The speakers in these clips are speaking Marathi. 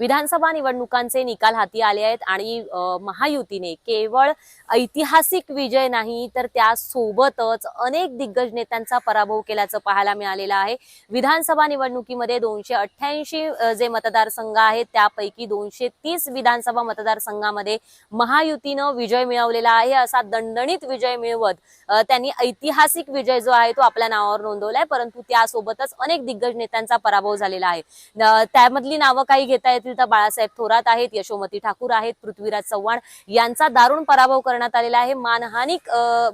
विधानसभा निवडणुकांचे निकाल हाती आले आहेत आणि महायुतीने केवळ ऐतिहासिक विजय नाही तर त्यासोबतच अनेक दिग्गज नेत्यांचा पराभव केल्याचं पाहायला मिळालेलं आहे. विधानसभा निवडणुकीमध्ये दोनशे अठ्ठ्याऐंशी जे मतदारसंघ आहेत त्यापैकी दोनशे तीस विधानसभा मतदारसंघामध्ये महायुतीनं विजय मिळवलेला आहे. असा दणदणीत विजय मिळवत त्यांनी ऐतिहासिक विजय जो आहे तो आपल्या नावावर नोंदवलाय परंतु त्यासोबतच अनेक दिग्गज नेत्यांचा पराभव झालेला आहे. त्यामधली नावं काही घेता येतील तर बाळासाहेब थोरात आहेत यशोमती ठाकूर आहेत पृथ्वीराज चव्हाण यांचा दारुण पराभव करण्यात आलेला आहे. मानहानी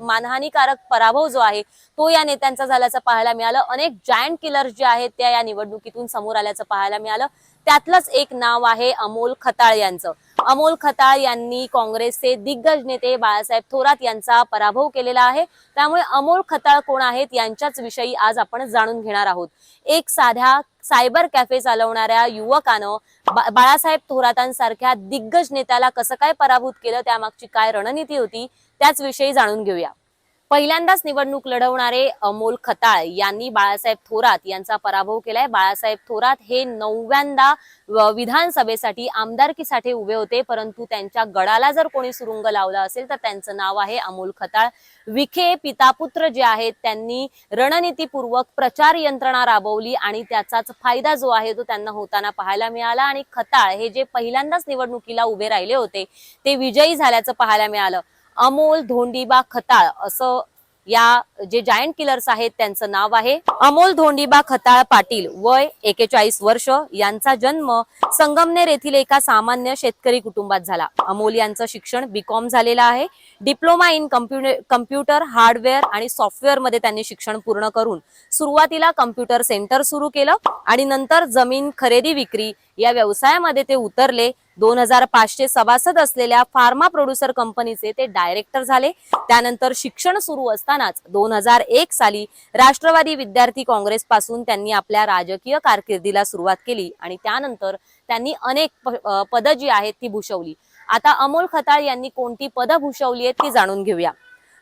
मानहानीकारक पराभव जो आहे तो या नेत्यांचा झाल्याचं पाहायला मिळालं. अनेक जायंट किलर्स जे आहेत त्या या निवडणुकीतून समोर आल्याचं पाहायला मिळालं. त्यातलंच एक नाव आहे अमोल खताळ यांचं. अमोल खताळ यांनी काँग्रेसचे दिग्गज नेते बाळासाहेब थोरात यांचा पराभव केलेला आहे. त्यामुळे अमोल खताळ कोण आहेत यांच्याच विषयी आज आपण जाणून घेणार आहोत. एक साध्या सायबर कॅफे चालवणाऱ्या युवकानं बाळासाहेब थोरातांसारख्या दिग्गज नेत्याला कसं काय पराभूत केलं त्यामागची काय रणनीती होती त्याच विषयी जाणून घेऊया. पहिल्यांदाच निवडणूक लढवणारे अमोल खताळ यांनी बाळासाहेब थोरात यांचा पराभव केलाय. बाळासाहेब थोरात हे नवव्यांदा विधानसभेसाठी आमदारकीसाठी उभे होते परंतु त्यांच्या गडाला जर कोणी सुरुंग लावला असेल तर त्यांचं नाव आहे अमोल खताळ. विखे पितापुत्र जे आहेत त्यांनी रणनीतीपूर्वक प्रचार यंत्रणा राबवली आणि त्याचाच फायदा जो आहे तो त्यांना होताना पाहायला मिळाला आणि खताळ हे जे पहिल्यांदाच निवडणुकीला उभे राहिले होते ते विजयी झाल्याचं पाहायला मिळालं. अमोल धोंडीबा खताळ असं या जे जायंट किलर्स आहेत त्यांचं नाव आहे. अमोल धोंडीबा खताळ पाटील वय एकेचाळीस वर्ष. यांचा जन्म संगमनेर येथील एका सामान्य शेतकरी कुटुंबात झाला. अमोल यांचं शिक्षण बीकॉम झालेलं आहे. Diploma in computer computer hardware आणि सॉफ्टवेअरमध्ये त्यांनी शिक्षण पूर्ण करून सुरुवातीला कम्प्युटर सेंटर सुरू केलं आणि नंतर जमीन खरेदी विक्री या व्यवसायामध्ये ते उतरले. दोन हजार पाचशे सभासद असलेल्या फार्मा प्रोड्युसर कंपनीचे ते डायरेक्टर झाले. त्यानंतर शिक्षण सुरू असतानाच दोन हजार एक साली राष्ट्रवादी विद्यार्थी काँग्रेस पासून त्यांनी आपल्या राजकीय कारकिर्दीला सुरुवात केली आणि त्यानंतर त्यांनी अनेक पदं जी आहेत ती भूषवली. आता अमोल खताळ यांनी कोणती पदं भूषवली आहेत ती जाणून घेऊया.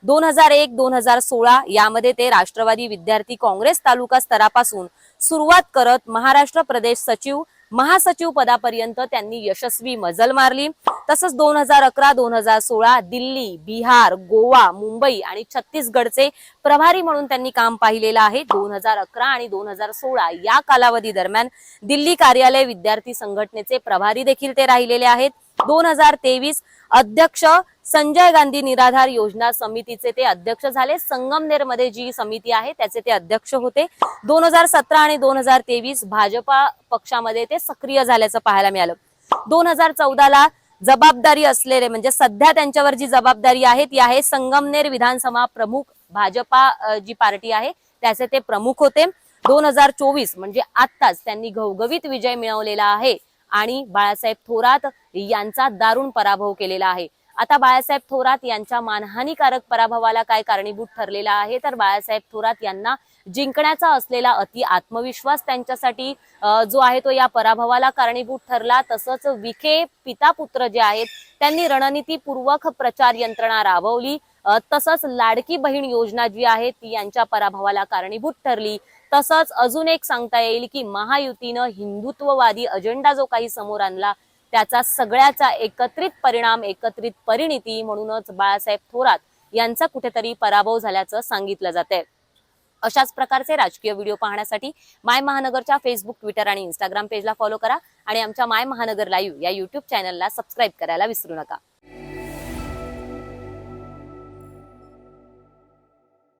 दोन हजार एक दोन हजार सोळा यामध्ये ते राष्ट्रवादी विद्यार्थी काँग्रेस तालुका स्तरापासून सुरुवात करत महाराष्ट्र प्रदेश सचिव महासचिव पदापर्यंत त्यांनी यशस्वी मजल मारली. तसंच दोन हजार अकरा दोन हजार सोळा दिल्ली बिहार गोवा मुंबई आणि छत्तीसगडचे प्रभारी म्हणून त्यांनी काम पाहिलेलं आहे. दोन हजार अकरा आणि दोन हजार सोळा या कालावधी दरम्यान दिल्ली कार्यालय विद्यार्थी संघटनेचे प्रभारी देखील ते राहिलेले आहेत. दोन हजार तेवीस अध्यक्ष संजय गांधी निराधार योजना समितीचे ते अध्यक्ष झाले. संगमनेरमध्ये जी समिती आहे त्याचे ते अध्यक्ष होते. दोन हजार सतरा आणि दोन हजार तेवीस भाजपा पक्षामध्ये ते सक्रिय झाल्याचं पाहायला मिळालं. दोन हजार चौदाला जबाबदारी असलेले म्हणजे सध्या त्यांच्यावर जी जबाबदारी आहे ती आहे संगमनेर विधानसभा प्रमुख भाजपा जी पार्टी आहे त्याचे ते प्रमुख होते. दोन हजार चोवीस म्हणजे आत्ताच त्यांनी घवघवीत विजय मिळवलेला आहे. आणि बाळासाहेब थोरात यांचा दारुण पराभव केलेला आहे. आता बाळासाहेब थोरात यांच्या मानहानीकारक पराभवाला काय कारणीभूत ठरलेला आहे? तर बाळासाहेब थोरात यांना जिंकण्याचा असलेला अति आत्मविश्वास त्यांच्यासाठी जो आहे तो या पराभवाला कारणीभूत ठरला. तसंच विखे पिता पुत्र जे आहेत त्यांनी रणनीतीपूर्वक प्रचार यंत्रणा राबवली. तसंच लाडकी बहीण योजना जी आहे ती यांच्या पराभवाला कारणीभूत ठरली. तसंच अजून एक सांगता येईल की महायुतीनं हिंदुत्ववादी अजेंडा जो काही समोर आणला त्याचा सगळ्याचा एकत्रित परिणाम एकत्रित परिणिती म्हणूनच बाळासाहेब थोरात यांचा कुठेतरी पराभव झाल्याचं सांगितलं जाते अशाच प्रकारचे राजकीय व्हिडिओ पाहण्यासाठी माय महानगरच्या फेसबुक ट्विटर आणि इंस्टाग्राम पेजला फॉलो करा आणि आमच्या माय महानगर लाईव्ह या युट्यूब चॅनलला सबस्क्राईब करायला विसरू नका.